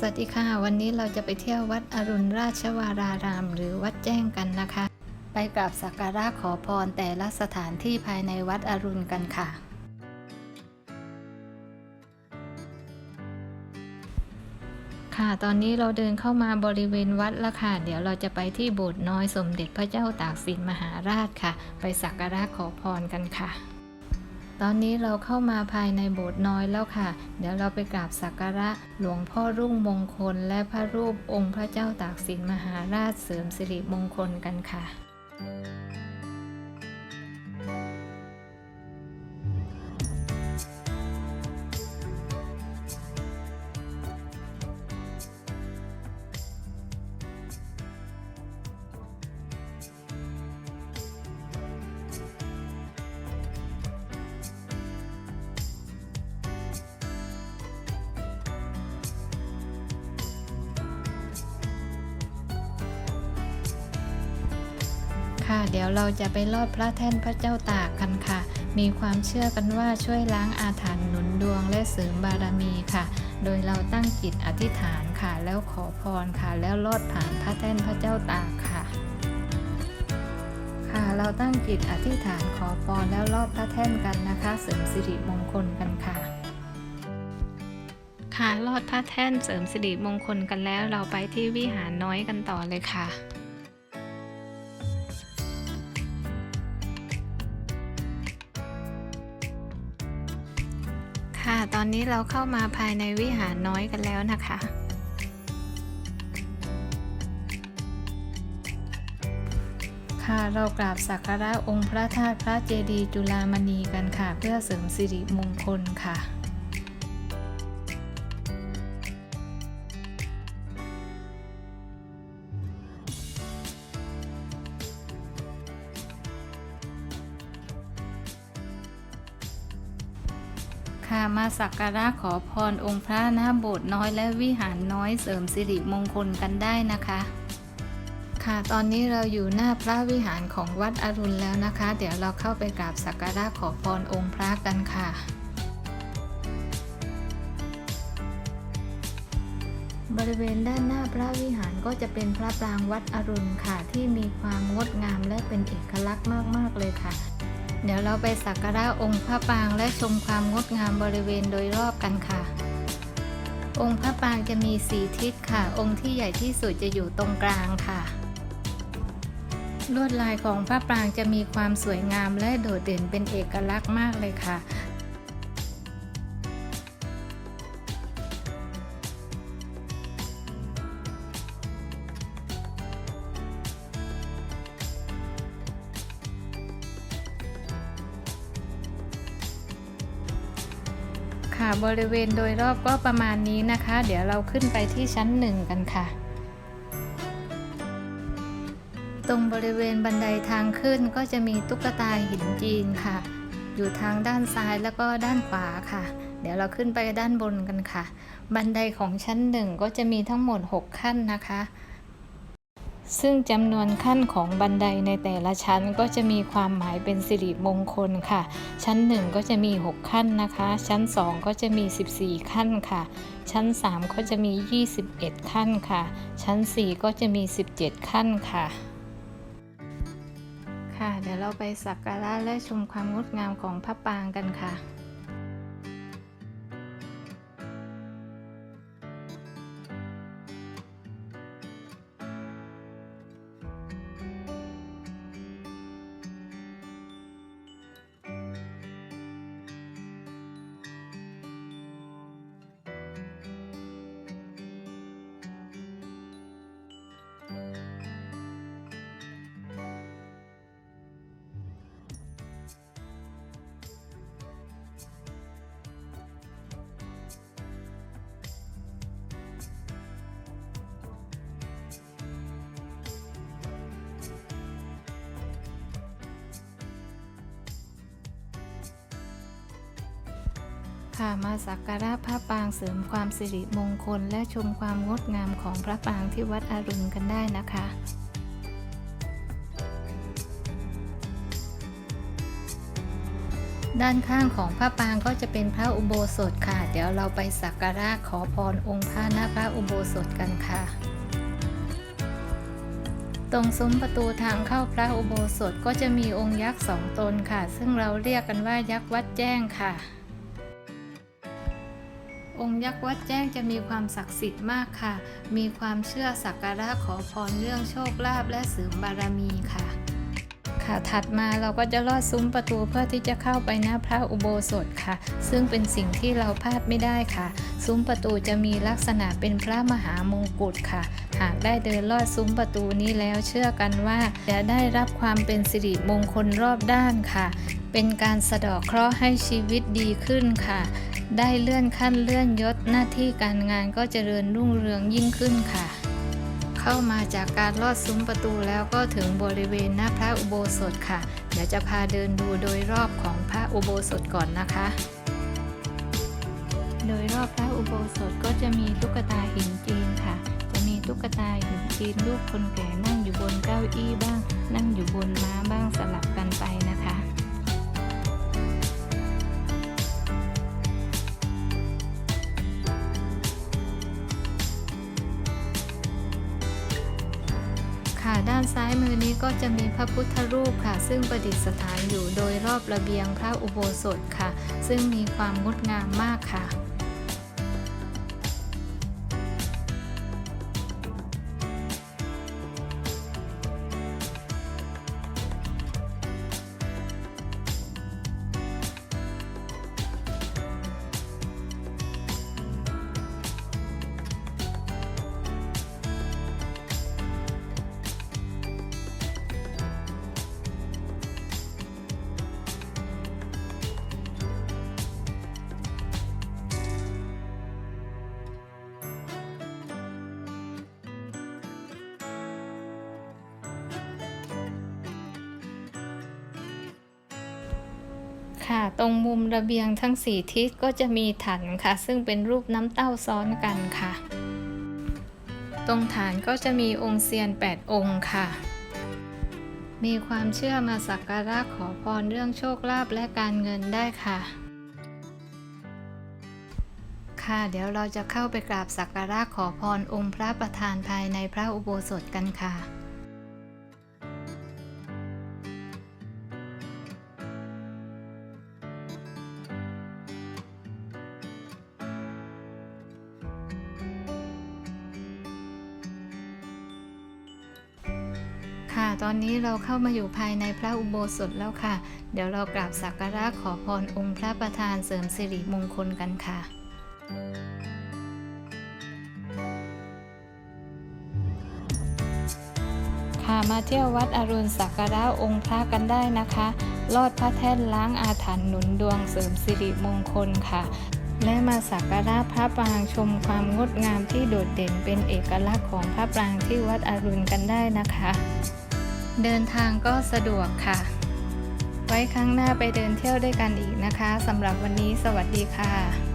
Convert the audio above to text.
สวัสดีค่ะ วันนี้เราจะไปเที่ยววัดอรุณราชวาราราม หรือวัดแจ้งกันนะคะ ไปกราบสักการะขอพรแต่ละสถานที่ภายในวัดอรุณกันค่ะ ค่ะตอนนี้เราเดินเข้ามาบริเวณวัดแล้วค่ะ เดี๋ยวเราจะไปที่โบสถ์น้อยสมเด็จพระเจ้าตากสินมหาราชค่ะ ไปสักการะขอพรกันค่ะ ตอนนี้เราเข้ามาภายในโบสถ์น้อยแล้วค่ะ เดี๋ยวเราไปกราบสักการะหลวงพ่อรุ่งมงคล และพระรูปองค์พระเจ้าตากสินมหาราชเสริมสิริมงคลกันค่ะ ค่ะ เดี๋ยวเราจะไปลอดพระแท่นพระเจ้าตากกันค่ะ มีความเชื่อกันว่าช่วยล้างอาถรรพ์หนุนดวงและเสริมบารมีค่ะ โดยเราตั้งจิตอธิษฐานค่ะ แล้วขอพรค่ะ แล้วลอดผ่านพระแท่นพระเจ้าตากค่ะ ค่ะ เราตั้งจิตอธิษฐานขอพรแล้วลอดพระแท่นกันนะคะเสริมสิริมงคลกันค่ะค่ะลอดพระแท่นเสริมสิริมงคลกันแล้วเราไปที่วิหารน้อยกันต่อเลยค่ะ อนนี้เราเข้ามาภายในวิหารน้อยกันแล้วนะคะ ค่ะเรากราบสักการะองค์พระธาตุพระเจดีย์จุฬามณีกันค่ะ เพื่อเสริมสิริมงคลค่ะ ค่ะมาสักการะขอพรองค์พระหน้าโบสถ์น้อยและวิหารน้อยเสริมสิริมงคลกันได้นะคะ ค่ะตอนนี้เราอยู่หน้าพระวิหารของวัดอรุณแล้วนะคะ เดี๋ยวเราเข้าไปกราบสักการะขอพรองค์พระกันค่ะบริเวณด้านหน้าพระวิหารก็จะเป็นพระปรางวัดอรุณค่ะ ที่มีความงดงามและเป็นเอกลักษณ์มาก ๆ เลยค่ะ เดี๋ยวเราไปสักการะองค์พระปางและชมความงดงามบริเวณโดยรอบกันค่ะ องค์พระปางจะมีสีทิศค่ะ องค์ที่ใหญ่ที่สุดจะอยู่ตรงกลางค่ะ ลวดลายของพระปรางจะมีความสวยงามและโดดเด่นเป็นเอกลักษณ์มากเลยค่ะ ค่ะบริเวณโดยรอบก็ประมาณนี้นะคะ เดี๋ยวเราขึ้นไปที่ชั้นหนึ่งกันค่ะ ตรงบริเวณบันไดทางขึ้นก็จะมีตุ๊กตาหินจีนค่ะ อยู่ทางด้านซ้ายแล้วก็ด้านขวาค่ะ เดี๋ยวเราขึ้นไปด้านบนกันค่ะ บันไดของชั้นหนึ่งก็จะมีทั้งหมด 6 ขั้นนะคะ ซึ่งจำนวนขั้นของบันไดในแต่ละชั้นก็จะมีความหมายเป็นสิริมงคลค่ะ ชั้น 1 ก็จะมี 6 ขั้นนะคะ ชั้น 2 ก็จะมี 14 ขั้นค่ะ ชั้น 3 ก็จะมี 21 ขั้นค่ะ ชั้น 4 ก็จะมี 17 ขั้นค่ะ ค่ะ เดี๋ยวเราไปสักการะและชมความงดงามของพระปรางกันค่ะ ค่ะมาสักการะพระปางเสริมความสิริมงคล และชมความงดงามของพระปางที่วัดอรุณกันได้นะคะด้านข้างของพระปางก็จะเป็นพระอุโบสถค่ะ เดี๋ยวเราไปสักการะขอพรองค์พระหน้าพระอุโบสถกันค่ะ ตรงซุ้มประตูทางเข้าพระอุโบสถก็จะมีองค์ยักษ์สองตนค่ะ ซึ่งเราเรียกกันว่ายักษ์วัดแจ้งค่ะ องค์ยักษ์วัดแจ้งจะมีความศักดิ์สิทธิ์มากค่ะ มีความเชื่อสักการะขอพรเรื่องโชคลาภและเสริมบารมีค่ะ ค่ะถัดมาเราก็จะลอดซุ้มประตูเพื่อที่จะเข้าไปหน้าพระอุโบสถค่ะ ซึ่งเป็นสิ่งที่เราพลาดไม่ได้ค่ะ ซุ้มประตูจะมีลักษณะเป็นพระมหามงกุฎค่ะ หากได้เดินลอดซุ้มประตูนี้แล้วเชื่อกันว่า จะได้รับความเป็นสิริมงคลรอบด้านค่ะ เป็นการสะดาะเคราะห์ให้ชีวิตดีขึ้นค่ะ ได้เลื่อนขั้นเลื่อนยศหน้าที่การงานก็เจริญรุ่งเรืองยิ่งขึ้นค่ะ เข้ามาจากการลอดซุ้มประตูแล้วก็ถึงบริเวณหน้าพระอุโบสถค่ะ เดี๋ยวจะพาเดินดูโดยรอบของพระอุโบสถก่อนนะคะ โดยรอบพระอุโบสถก็จะมีตุ๊กตาหินจีนค่ะ จะมีตุ๊กตาหินจีนรูปคนแก่นั่งอยู่บนเก้าอี้บ้าง นั่งอยู่บนม้าบ้างสลับกันไปนะคะ ค่ะ ด้านซ้ายมือนี้ก็จะมีพระพุทธรูปค่ะ ซึ่งประดิษฐานอยู่โดยรอบระเบียงพระอุโบสถค่ะ ซึ่งมีความงดงามมากค่ะ ค่ะ ตรงมุมระเบียงทั้งสี่ทิศก็จะมีฐานค่ะ ซึ่งเป็นรูปน้ำเต้าซ้อนกันค่ะ ตรงฐานก็จะมีองค์เซียน 8 องค์ค่ะ มีความเชื่อมาสักการะขอพรเรื่องโชคลาภและการเงินได้ค่ะค่ะเดี๋ยวเราจะเข้าไปกราบสักการะขอพรองค์พระประธานภายในพระอุโบสถกันค่ะ ตอนนี้เราเข้ามาอยู่ภายในพระอุโบสถแล้วค่ะ เดี๋ยวเรากราบสักการะขอพรองค์พระประธานเสริมสิริมงคลกันค่ะ ค่ะมาเที่ยววัดอรุณสักการะองค์พระกันได้นะคะ ลอดพระแท่นล้างอาถรรพ์หนุนดวงเสริมสิริมงคลค่ะและมาสักการะพระปรางชมความงดงามที่โดดเด่นเป็นเอกลักษณ์ของพระปรางที่วัดอรุณกันได้นะคะ เดินทางก็สะดวกค่ะ ไว้ครั้งหน้าไปเดินเที่ยวด้วยกันอีกนะคะสำหรับวันนี้สวัสดีค่ะ